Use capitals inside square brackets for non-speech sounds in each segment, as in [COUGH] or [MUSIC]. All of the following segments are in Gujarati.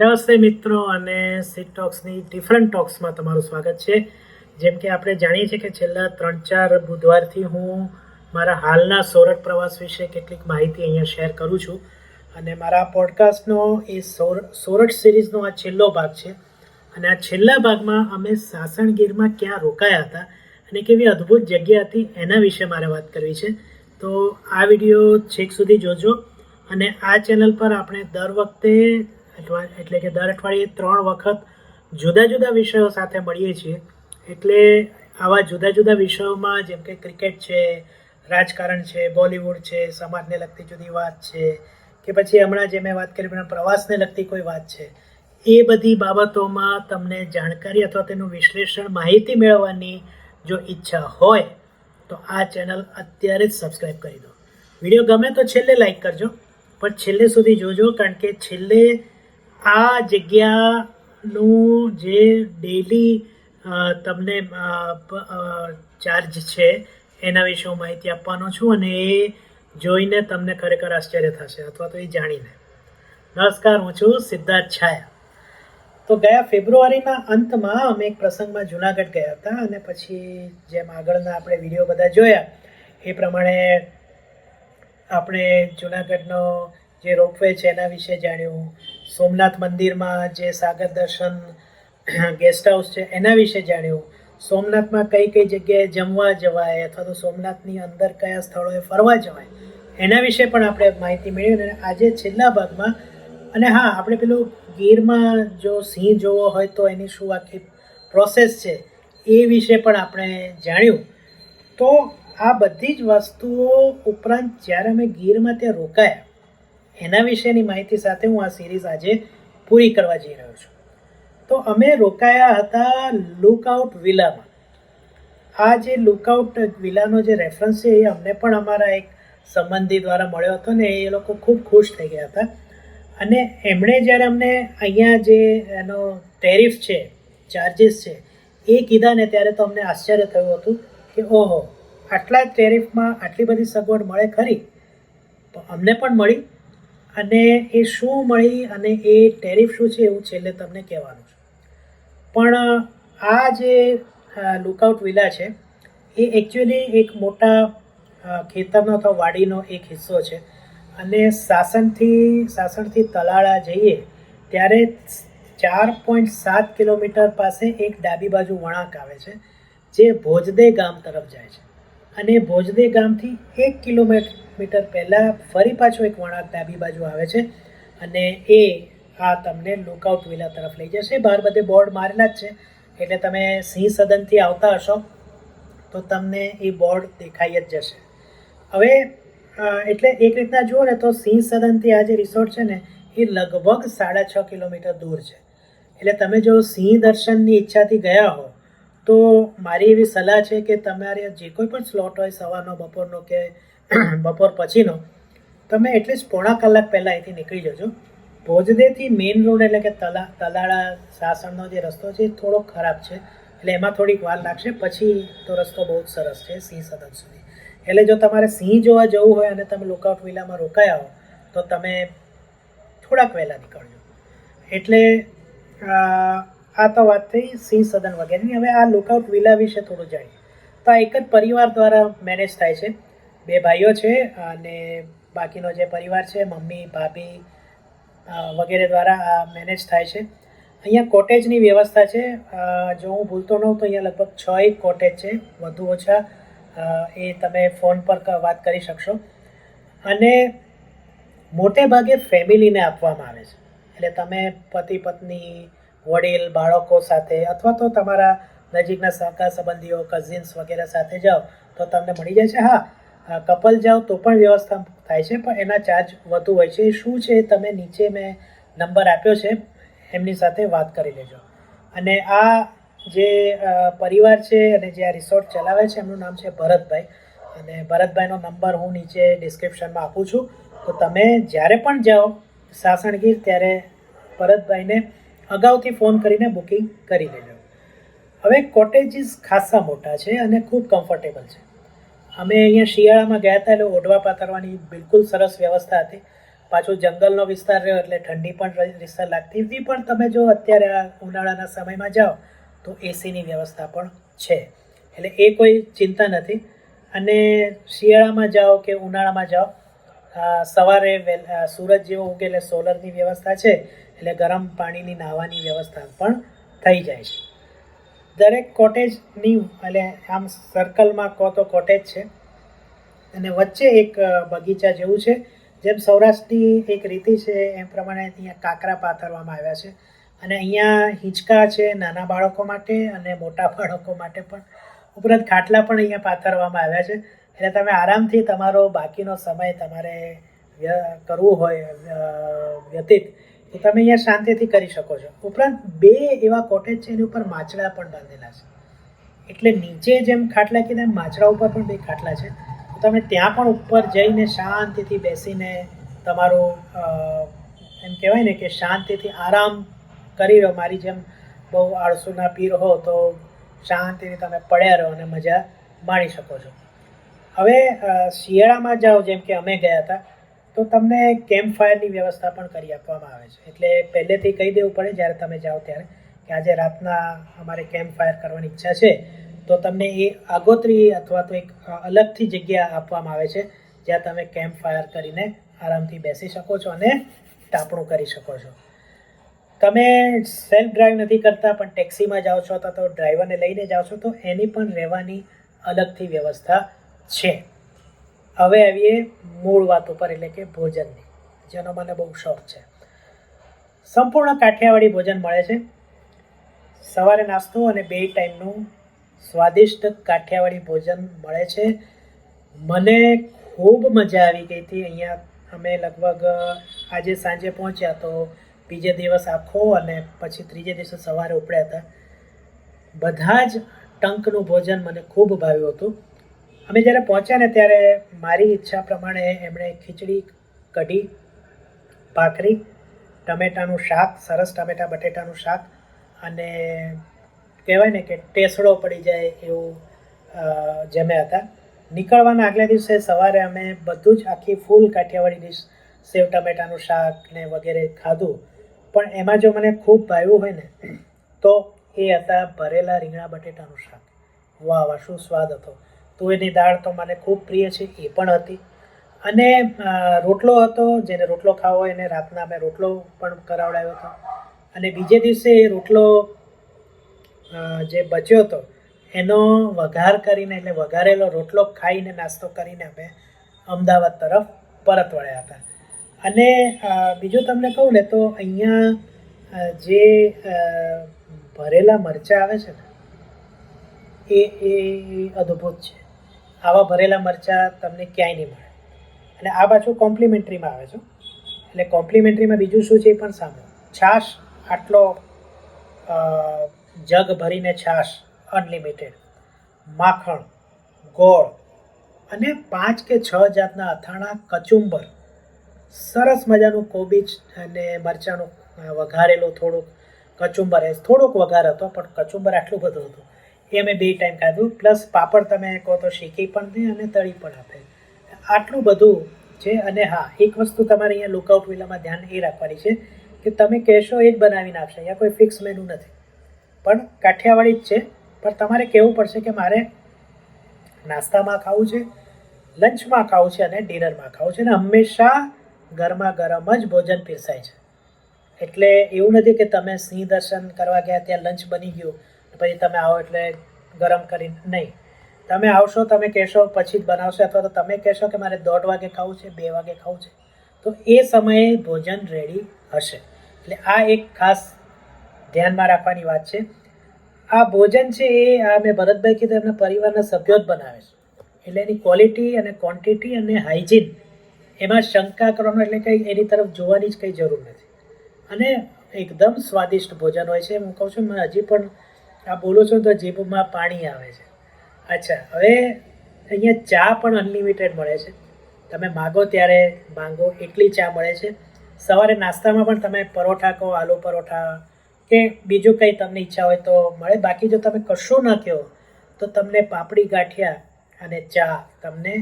નમસ્તે મિત્રો અને સીટ ટોક્સની ડિફરન્ટ ટોક્સમાં તમારું સ્વાગત છે. જેમ કે આપણે જાણીએ છીએ કે છેલ્લા ત્રણ ચાર બુધવારથી હું મારા હાલના સોરઠ પ્રવાસ વિશે કેટલીક માહિતી અહીંયા શેર કરું છું. અને મારા પોડકાસ્ટનો એ સોર, સોરઠ સિરીઝનો આ છેલ્લો ભાગ છે. અને આ છેલ્લા ભાગમાં અમે સાસણગીરમાં ક્યાં રોકાયા હતા અને કેવી અદ્ભુત જગ્યા હતી એના વિશે મારે વાત કરવી છે. તો આ વીડિયો છેક સુધી જોજો અને આ ચેનલ પર આપણે દર વખતે અઠવા એટલે કે દર અઠવાડિયે ત્રણ વખત જુદા જુદા વિષયો સાથે મળીએ છીએ. એટલે આવા જુદા જુદા વિષયોમાં જેમ કે ક્રિકેટ છે, રાજકારણ છે, બોલિવૂડ છે, સમાજને લગતી જુદી વાત છે, કે પછી હમણાં જે મેં વાત કરી પણ પ્રવાસને લગતી કોઈ વાત છે, એ બધી બાબતોમાં તમને જાણકારી અથવા તેનું વિશ્લેષણ માહિતી મેળવવાની જો ઈચ્છા હોય, તો આ ચેનલ અત્યારે જ સબસ્ક્રાઈબ કરી દો. વીડિયો ગમે તો છેલ્લે લાઈક કરજો, પણ છેલ્લે સુધી જોજો, કારણ કે છેલ્લે આ જગ્યાનું જે ડેલી તમને ચાર્જ છે, એના વિશે હું માહિતી આપવાનો છું અને એ જોઈને તમને ખરેખર આશ્ચર્ય થશે અથવા તો એ જાણીને. નમસ્કાર, હું છું સિદ્ધાર્થ છાયા. તો ગયા ફેબ્રુઆરીના અંતમાં અમે એક પ્રસંગમાં જુનાગઢ ગયા હતા અને પછી જેમ આગળના આપણે વીડિયો બધા જોયા, એ પ્રમાણે આપણે જુનાગઢનો જે રોપવે છે એના વિશે જાણ્યું સોમનાથ મંદિરમાં જે સાગર દર્શન [CLEARS THROAT] ગેસ્ટ હાઉસ છે, એના વિશે જાણ્યું. સોમનાથમાં કઈ કઈ જગ્યાએ જમવા જવાય અથવા તો સોમનાથની અંદર કયા સ્થળોએ ફરવા જવાય, એના વિશે પણ આપણે માહિતી મેળવી અને આજે છેલ્લા ભાગમાં, અને હા, આપણે પેલું ગીરમાં જો સિંહ જોવો હોય તો એની શું આખી પ્રોસેસ છે, એ વિશે પણ આપણે જાણ્યું. તો આ બધી જ વસ્તુઓ ઉપરાંત જ્યારે અમે ગીરમાં ત્યાં રોકાયા એના વિશેની માહિતી સાથે હું આ સિરીઝ આજે પૂરી કરવા જઈ રહ્યો છું. તો અમે રોકાયા હતા લુકઆઉટ વિલામાં આ જે લુકઆઉટ વિલાનો જે રેફરન્સ છે એ અમને પણ અમારા એક સંબંધી દ્વારા મળ્યો હતો ને એ લોકો ખૂબ ખુશ થઈ ગયા હતા. અને એમણે જ્યારે અમને અહીંયા જે એનો ટેરિફ છે ચાર્જિસ છે, એ કીધા ને ત્યારે તો અમને આશ્ચર્ય થયું હતું કે ઓહો, આટલા ટેરિફમાં આટલી બધી સગવડ મળે ખરી? તો અમને પણ મળી. અને એ શું મળી અને એ ટેરિફ શું છે એવું છેલ્લે તમને કહેવાનું છે. પણ, આ જે લુકઆઉટ વિલા છે, એ એકચ્યુઅલી એક મોટા ખેતરનો અથવા વાડીનો એક હિસ્સો છે. અને સાસણથી સાસણથી તલાળા જઈએ, ત્યારે ચાર પોઈન્ટ સાત કિલોમીટર પાસે એક ડાબી બાજુ વળાંક આવે છે, જે ભોજદે ગામ તરફ જાય છે. અને ભોજદે ગામથી એક કિલોમીટર પહેલાં ફરી પાછો એક વળાંક ડાબી બાજુ આવે છે અને એ આ તમને લુકઆઉટ વિલા તરફ લઈ જશે. બહાર બધે બોર્ડ મારેલા જ છે. એટલે તમે સિંહ સદનથી આવતા હશો તો તમને એ બોર્ડ દેખાઈ જ જશે. હવે એટલે એક રીતના જુઓ ને તો સિંહ સદનથી આ જે રિસોર્ટ છે ને, એ લગભગ સાડા છ કિલોમીટર દૂર છે. એટલે તમે જો સિંહ દર્શનની ઈચ્છાથી ગયા હો તો મારી એવી સલાહ છે કે તમારે જે કોઈ પણ સ્લોટ હોય સવારનો, બપોરનો કે [CLEARS THROAT] બપોર પછીનો, તમે એટલીસ્ટ પોણા કલાક પહેલાં અહીંથી નીકળી જજો. ભોજદેથી મેઇન રોડ એટલે કે તલા, તલાળા, સાસણનો જે રસ્તો છે એ થોડો ખરાબ છે. એટલે એમાં થોડીક વાર લાગશે, પછી તો રસ્તો બહુ જ સરસ છે, સિંહ સદન સુધી. એટલે જો તમારે સિંહ જોવા જવું હોય અને તમે લુકઆઉટ વિલામાં રોકાયા હો, તો તમે થોડાક વહેલા નીકળજો. એટલે આ તો વાત થઈ સિંહ સદન વગેરેની. હવે આ લુકઆઉટ વિલા વિશે થોડું જાણીએ. તો આ એક જ પરિવાર દ્વારા મેનેજ થાય છે. બે ભાઈઓ છે અને બાકીનો જે પરિવાર છે, મમ્મી, ભાભી વગેરે દ્વારા આ મેનેજ થાય છે. અહીંયા કોટેજની વ્યવસ્થા છે. જો હું ભૂલતો ન હોઉં તો અહીંયા લગભગ છ એક કોટેજ છે. વધુ ઓછા એ તમે ફોન પર વાત કરી શકશો. અને મોટે ભાગે ફેમિલીને આપવામાં આવે છે. એટલે તમે પતિ, પત્ની વડીલ, બાળકો સાથે અથવા તો તમારા નજીકના સહકાર સંબંધીઓ કઝિન્સ વગેરે સાથે જાઓ, તો તમને મળી છે, હા કપલ જાઓ તો પણ વ્યવસ્થા થાય છે, પણ એના ચાર્જ વધુ હોય છે. શું છે? તમે નીચે મેં નંબર આપ્યો છે, એમની સાથે વાત કરી લેજો. અને આ જે પરિવાર છે અને જે આ રિસોર્ટ ચલાવે છે, એમનું નામ છે ભરતભાઈ. અને ભરતભાઈનો નંબર હું નીચે ડિસ્ક્રિપ્શનમાં આપું છું. તો તમે જ્યારે પણ જાઓ સાસણગીર, ત્યારે ભરતભાઈને અગાઉથી ફોન કરીને બુકિંગ કરી લેજો હવે કોટેજીસ ખાસા મોટા છે અને ખૂબ કમ્ફર્ટેબલ છે. અમે અહીંયા શિયાળામાં ગયા હતા એટલે ઓઢવા પાથરવાની બિલકુલ સરસ વ્યવસ્થા હતી. પાછો જંગલનો વિસ્તાર રહ્યો એટલે ઠંડી પણ વિસ્તાર લાગતી. હતી પણ તમે જો અત્યારે આ ઉનાળાના સમયમાં જાઓ, તો એસીની વ્યવસ્થા પણ છે. એટલે એ કોઈ ચિંતા નથી. અને શિયાળામાં જાઓ કે ઉનાળામાં જાઓ સવારે સૂરજ જેવો ઉગે એટલે સોલરની વ્યવસ્થા છે. એટલે ગરમ પાણીની નાહવાની વ્યવસ્થા પણ થઈ જાય છે. દરેક કોટેજની, એટલે આમ સર્કલમાં કહો તો કોટેજ છે, અને વચ્ચે એક બગીચા જેવું છે, જેમ સૌરાષ્ટ્રની એક રીતિ છે, એમ પ્રમાણે અહીંયા કાંકરા પાથરવામાં આવ્યા છે. અને અહીંયા હિંચકા છે નાના બાળકો માટે અને મોટા બાળકો માટે પણ. ઉપરાંત ખાટલા પણ અહીંયા પાથરવામાં આવ્યા છે. એટલે તમે આરામથી તમારો બાકીનો સમય તમારે કરવું હોય વ્યતીત તો તમે અહીંયા શાંતિથી કરી શકો છો. ઉપરાંત બે એવા કોટેજ છે, એની ઉપર માછડા પણ બાંધેલા છે. એટલે નીચે જેમ ખાટલા કીધા માછડા ઉપર પણ બે ખાટલા છે. તો તમે ત્યાં પણ ઉપર જઈને શાંતિથી બેસીને તમારું એમ કહેવાય ને કે શાંતિથી આરામ કરી રહ્યો મારી જેમ બહુ આળસુના પીર હો તો શાંતિથી તમે પડ્યા રહો અને મજા માણી શકો છો. હવે શિયાળામાં જાઓ, જેમ કે અમે ગયા હતા તો તમને કેમ્પ ફાયરની વ્યવસ્થા પણ કરી આપવામાં આવે છે. એટલે પહેલેથી કહી દેવું પડે, જ્યારે તમે જાઓ ત્યારે, કે આજે રાતના અમારે કેમ્પ ફાયર કરવાની ઈચ્છા છે, તો તમને એ આગોતરી અથવા તો એક અલગથી જગ્યા આપવામાં આવે છે, જ્યાં તમે કેમ્પ ફાયર કરીને આરામથી બેસી શકો છો અને ટાપણું કરી શકો છો. તમે સેલ્ફ ડ્રાઈવ નથી કરતા, પણ ટેક્સીમાં જાઓ છો અથવા તો ડ્રાઈવરને લઈને જાઓ છો, તો એની પણ રહેવાની અલગથી વ્યવસ્થા છે. હવે આવીએ મૂળ વાત ઉપર એટલે કે ભોજનની, જેનો મને બહુ શોખ છે. સંપૂર્ણ કાઠિયાવાડી ભોજન મળે છે. સવારે નાસ્તો અને બે ટાઈમનું સ્વાદિષ્ટ કાઠિયાવાડી ભોજન મળે છે. મને ખૂબ મજા આવી ગઈ હતી. અહીંયા અમે લગભગ, આજે સાંજે પહોંચ્યા તો બીજે દિવસ આખો અને પછી ત્રીજે દિવસે સવારે ઉપડ્યા હતા. બધા જ ટંકનું ભોજન મને ખૂબ ભાવ્યું હતું. અમે જ્યારે પહોંચ્યા ને ત્યારે મારી ઈચ્છા પ્રમાણે એમણે ખીચડી, કઢી, ભાખરી, ટમેટાનું શાક, સરસ ટમેટા, બટેટાનું શાક અને કહેવાય ને કે ટેસડો પડી જાય એવું જમ્યા હતા. નીકળવાના આગલા દિવસે સવારે અમે બધું જ આખી ફૂલ કાઠિયાવાડી ડીશ, સેવ ટમેટાનું શાક ને વગેરે ખાધું. પણ એમાં જો મને ખૂબ ભાવ્યું હોય ને, તો એ હતા ભરેલા રીંગણા બટેટાનું શાક. વાહ વાહ, શું સ્વાદ હતો. તુવેરની દાળ તો મને ખૂબ પ્રિય છે, એ પણ હતી. અને રોટલો હતો, જેને રોટલો ખાવો હોય એને રાતના મેં રોટલો પણ કરાવડાવ્યો હતો. અને બીજે દિવસે એ રોટલો જે બચ્યો હતો, એનો વઘાર કરીને, એટલે વઘારેલો રોટલો ખાઈને નાસ્તો કરીને અમે અમદાવાદ તરફ પરત વળ્યા હતા. અને બીજું તમને કહું ને, તો અહીંયા જે ભરેલા મરચાં આવે છે ને એ એ અદ્ભુત છે. આવા ભરેલા મરચાં તમને ક્યાંય નહીં મળે. અને આ પાછું કોમ્પ્લિમેન્ટરીમાં આવે છે. એટલે કોમ્પ્લિમેન્ટરીમાં બીજું શું છે એ પણ સાંભળો. છાશ આટલો જગ ભરીને છાશ, અનલિમિટેડ. માખણ, ગોળ અને પાંચ કે છ જાતના અથાણા, કચુંબર. સરસ મજાનું કોબીજ અને મરચાંનું વઘારેલું થોડુંક કચુંબર. એ થોડોક વઘાર હતો, પણ કચુંબર આટલું બધું હતું. એ અમે બે ટાઈમ ખાધું પ્લસ પાપડ તમે કહો તો શેકી પણ દે અને તળી પણ આપે. આટલું બધું છે અને હા, એક વસ્તુ તમારે અહીંયા લુકઆઉટ વિલામાં ધ્યાન એ રાખવાની છે કે તમે કહેશો એ જ બનાવીને આપશે. અહીંયા કોઈ ફિક્સ મેનુ નથી. પણ કાઠિયાવાડી જ છે. પણ તમારે કહેવું પડશે કે મારે નાસ્તામાં ખાવું છે, લંચમાં ખાવું છે અને ડિનરમાં ખાવું છે અને હંમેશા ગરમા ગરમ જ ભોજન પીરસાય છે. એટલે એવું નથી કે તમે સિંહ દર્શન કરવા ગયા, ત્યાં લંચ બની ગયું પછી તમે આવો એટલે ગરમ કરીને, નહીં. તમે આવશો, તમે કહેશો, પછી જ બનાવશો, અથવા તો તમે કહેશો કે મારે દોઢ વાગે ખાવું છે, બે વાગે ખાવું છે. તો એ સમયે ભોજન રેડી હશે. એટલે આ એક ખાસ ધ્યાનમાં રાખવાની વાત છે. આ ભોજન છે એ, આ મેં ભરતભાઈ કીધું, એમના પરિવારના સભ્યો જ બનાવે છે. એટલે એની ક્વોલિટી અને ક્વોન્ટિટી અને હાઇજીન એમાં શંકા કરવાનો એટલે કંઈ એની તરફ જોવાની જ કંઈ જરૂર નથી. અને એકદમ સ્વાદિષ્ટ ભોજન હોય છે. હું કહું છું, મેં હજી પણ આ બોલું છું તો જીભમાં પાણી આવે છે. અચ્છા, હવે અહીંયા ચા પણ અનલિમિટેડ મળે છે. તમે માગો ત્યારે માંગો એટલી ચા મળે છે. સવારે નાસ્તામાં પણ તમે પરોઠા કહો, આલુ પરોઠા કે બીજું કંઈ તમને ઈચ્છા હોય તો મળે. બાકી જો તમે કશું ન કહો, તો તમને પાપડી ગાંઠિયા અને ચા તમને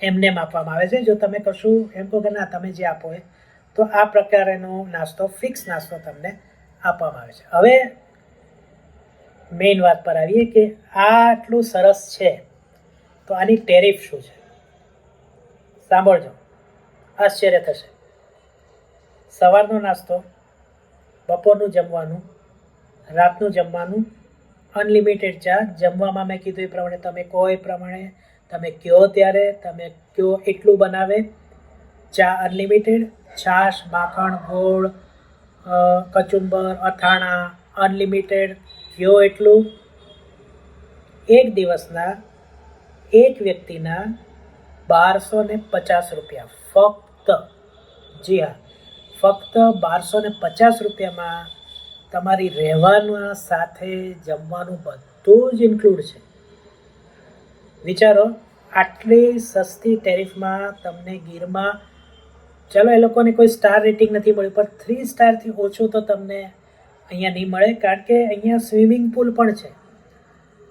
એમને આપવામાં આવે છે. જો તમે કશું એમ કહો કે ના, તમે જે આપો હોય તો આ પ્રકારનો નાસ્તો, ફિક્સ નાસ્તો તમને આપવામાં આવે છે. હવે મેઇન વાત પર આવીએ કે આ આટલું સરસ છે, તો આની ટેરિફ શું છે? સાંભળજો. આશ્ચર્ય થશે. સવારનો નાસ્તો, બપોરનું જમવાનું, રાતનું જમવાનું, અનલિમિટેડ ચા. જમવામાં મેં કીધું એ પ્રમાણે તમે કહો એ પ્રમાણે તમે કયો ત્યારે, તમે કયો એટલું બનાવે. ચા અનલિમિટેડ, છાશ, માખણ, ગોળ કચુંબર, અથાણા, અનલિમિટેડ કયો એટલું? એક દિવસના એક વ્યક્તિના બારસો ને પચાસ રૂપિયા. ફક્ત, જી હા, ફક્ત બારસો ને પચાસ રૂપિયામાં તમારી રહેવાના સાથે જમવાનું બધું જ ઇન્ક્લુડ છે. વિચારો, આટલી સસ્તી ટેરિફમાં તમને ગીરમાં, ચલો એ લોકોને કોઈ સ્ટાર રેટિંગ નથી મળ્યું, પણ થ્રી સ્ટારથી ઓછું તો તમને અહીંયા નહીં મળે, કારણ કે અહીંયા સ્વિમિંગ પુલ પણ છે.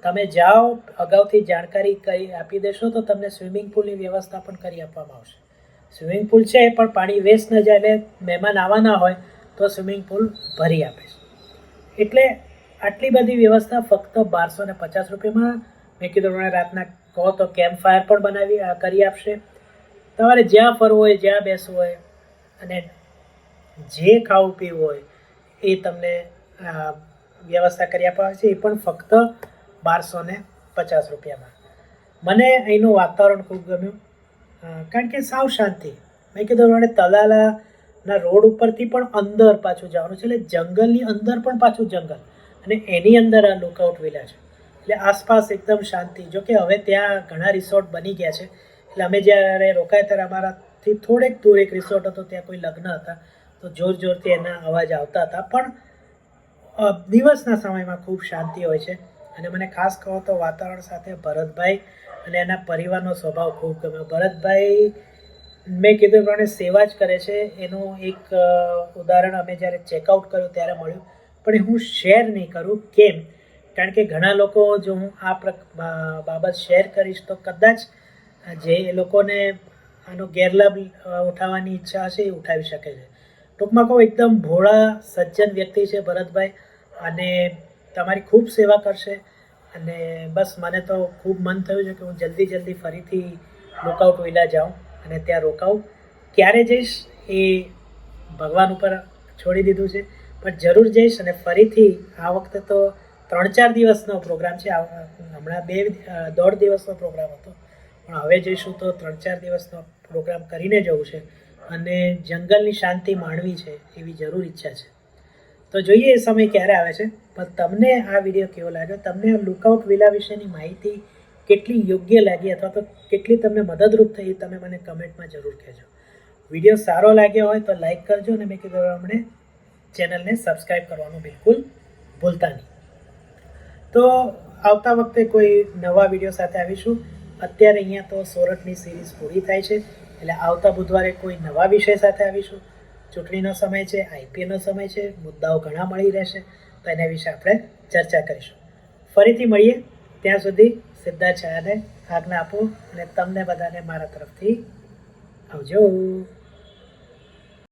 તમે જાઓ, અગાઉથી જાણકારી કરી આપી દેશો તો તમને સ્વિમિંગ પુલની વ્યવસ્થા પણ કરી આપવામાં આવશે. સ્વિમિંગ પુલ છે, પણ પાણી વેસ્ટ ન જાય એટલે મહેમાન આવવાના હોય તો સ્વિમિંગ પુલ ભરી આપે છે. એટલે આટલી બધી વ્યવસ્થા ફક્ત બારસો ને પચાસ રૂપિયામાં મેં કીધું પ્રમાણે રાતના કહો તો કેમ્પ ફાયર પણ બનાવી કરી આપશે. તમારે જ્યાં ફરવું હોય, જ્યાં બેસવું હોય અને જે ખાવું પીવું હોય એ તમને વ્યવસ્થા કરી આપવા છે. એ પણ ફક્ત બારસો ને પચાસ રૂપિયામાં. મને અહીંનું વાતાવરણ ખૂબ ગમ્યું. કારણ કે સાવ શાંતિ. મેં કીધું મને તલાલાના રોડ ઉપરથી પણ અંદર પાછું જવાનું છે. એટલે જંગલની અંદર પણ પાછું જંગલ. અને એની અંદર આ લુકઆઉટ વિલા છે. એટલે આસપાસ એકદમ શાંતિ. જો કે હવે ત્યાં ઘણા રિસોર્ટ બની ગયા છે. એટલે અમે જ્યારે રોકાયા ત્યારે અમારાથી થોડેક દૂર એક રિસોર્ટ હતો. ત્યાં કોઈ લગ્ન હતા. તો જોર જોરથી એના અવાજ આવતા હતા. પણ દિવસના સમયમાં ખૂબ શાંતિ હોય છે. અને મને ખાસ કહો તો વાતાવરણ સાથે ભરતભાઈ અને એના પરિવારનો સ્વભાવ ખૂબ ગમ્યો. ભરતભાઈ, મેં કીધું પ્રમાણે સેવા જ કરે છે. એનું એક ઉદાહરણ અમે જ્યારે ચેકઆઉટ કર્યું ત્યારે મળ્યું. પણ હું શેર નહીં કરું. કેમ? કારણ કે ઘણા લોકો જો હું આ બાબત શેર કરીશ તો કદાચ જે એ લોકોને આનો ગેરલાભ ઉઠાવવાની ઈચ્છા હશે એ ઉઠાવી શકે છે. ટૂંકમાં કહું એકદમ ભોળા, સજ્જન વ્યક્તિ છે ભરતભાઈ અને તમારી ખૂબ સેવા કરશે. અને બસ મને તો ખૂબ મન થયું છે કે હું જલ્દી જલ્દી ફરીથી લુકઆઉટ વિલા જાઉં અને ત્યાં રોકાઉં ક્યારે જઈશ એ ભગવાન ઉપર છોડી દીધું છે. પણ જરૂર જઈશ અને ફરીથી આ વખતે તો ત્રણ ચાર દિવસનો પ્રોગ્રામ છે. હમણાં બે દોઢ દિવસનો પ્રોગ્રામ હતો. પણ હવે જઈશું તો ત્રણ ચાર દિવસનો પ્રોગ્રામ કરીને જવું છે. અને જંગલની શાંતિ માણવી છે એવી જરૂર ઈચ્છા છે. તો જોઈએ એ સમય ક્યારે આવે છે. પણ તમને આ વીડિયો કેવો લાગ્યો? તમને આ લુકઆઉટ વિલા વિશેની માહિતી કેટલી યોગ્ય લાગી અથવા તો કેટલી તમને મદદરૂપ થઈ એ તમે મને કમેન્ટમાં જરૂર કહેજો. વીડિયો સારો લાગ્યો હોય તો લાઈક કરજો અને મેં કીધું અમને ચેનલને સબસ્ક્રાઈબ કરવાનું બિલકુલ ભૂલતા નહીં. તો આવતા વખતે કોઈ નવા વીડિયો સાથે આવીશું. અત્યારે અહીંયા તો સોરઠની સિરીઝ પૂરી થાય છે. એટલે આવતા બુધવારે કોઈ નવા વિષય સાથે આવીશું. ચૂંટણીનો સમય છે આઈપીએલનો સમય છે, મુદ્દાઓ ઘણા મળી રહેશે, તો એના વિશે આપણે ચર્ચા કરીશું. ફરીથી મળીએ, ત્યાં સુધી સિદ્ધાર્થ છાયાને આજ્ઞા આપું અને તમને બધાને મારા તરફથી આવજો.